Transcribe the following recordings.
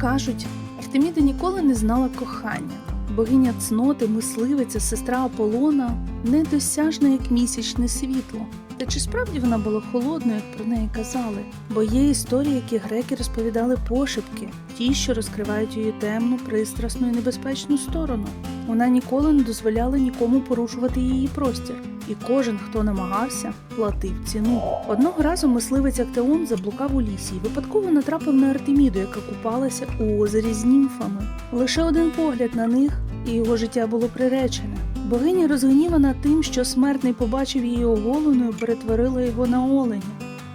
Кажуть, Артеміда ніколи не знала кохання. Богиня цноти, мисливиця, сестра Аполлона недосяжна, як місячне світло. Та чи справді вона була холодною, як про неї казали? Бо є історії, які греки розповідали пошепки, ті, що розкривають її темну, пристрасну і небезпечну сторону. Вона ніколи не дозволяла нікому порушувати її простір, і кожен, хто намагався, платив ціну. Одного разу мисливець Актеон заблукав у лісі і випадково натрапив на Артеміду, яка купалася у озері з німфами. Лише один погляд на них, і його життя було приречене. Богиня розгнівана тим, що смертний побачив її оголеною, перетворила його на оленя.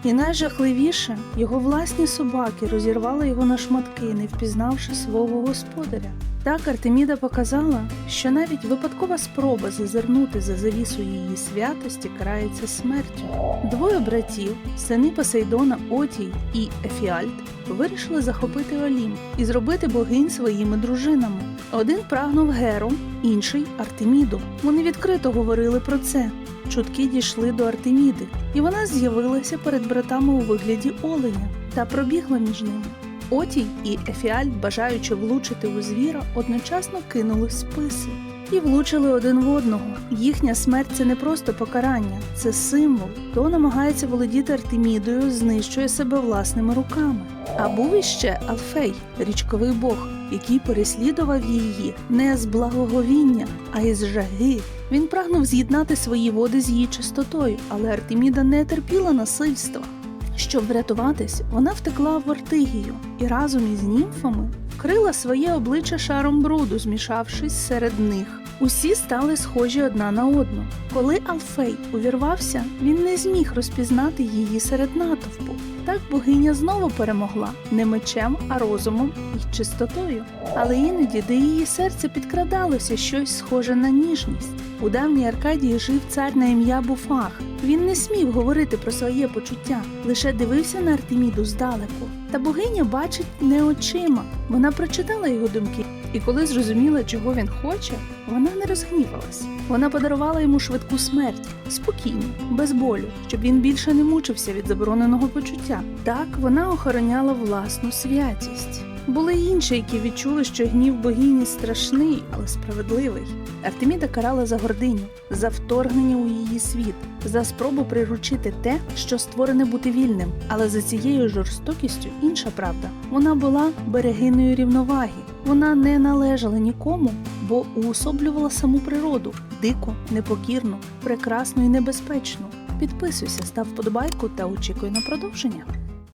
І найжахливіше, його власні собаки розірвали його на шматки, не впізнавши свого господаря. Так Артеміда показала, що навіть випадкова спроба зазирнути за завісу її святості карається смертю. Двоє братів, сини Посейдона Отій і Ефіальт, вирішили захопити Олімп і зробити богинь своїми дружинами. Один прагнув Геру, інший Артеміду. Вони відкрито говорили про це. Чутки дійшли до Артеміди, і вона з'явилася перед братами у вигляді оленя та пробігла між ними. Отій і Ефіальт, бажаючи влучити у звіра, одночасно кинули списи і влучили один в одного. Їхня смерть це не просто покарання, це символ. Хто намагається володіти Артемідою, знищує себе власними руками. А був іще Алфей, річковий бог, який переслідував її не з благоговіння, а із жаги. Він прагнув з'єднати свої води з її чистотою, але Артеміда не терпіла насильства. Щоб врятуватись, вона втекла в Артигію і разом із німфами вкрила своє обличчя шаром бруду, змішавшись серед них. Усі стали схожі одна на одну. Коли Алфей увірвався, він не зміг розпізнати її серед натовпу. Так богиня знову перемогла не мечем, а розумом і чистотою. Але іноді до її серця підкрадалося щось схоже на ніжність. У давній Аркадії жив цар на ім'я Буфах. Він не смів говорити про своє почуття, лише дивився на Артеміду здалеку. Та богиня бачить не очима. Вона прочитала його думки, і коли зрозуміла, чого він хоче, вона не розгнівалась. Вона подарувала йому швидку смерть, спокійну, без болю, щоб він більше не мучився від забороненого почуття. Так вона охороняла власну святість. Були інші, які відчули, що гнів богині страшний, але справедливий. Артеміда карала за гординю, за вторгнення у її світ, за спробу приручити те, що створене бути вільним. Але за цією жорстокістю інша правда. Вона була берегиною рівноваги. Вона не належала нікому, бо уособлювала саму природу дику, непокірну, прекрасну і небезпечну. Підписуйся, став вподобайку та очікуй на продовження.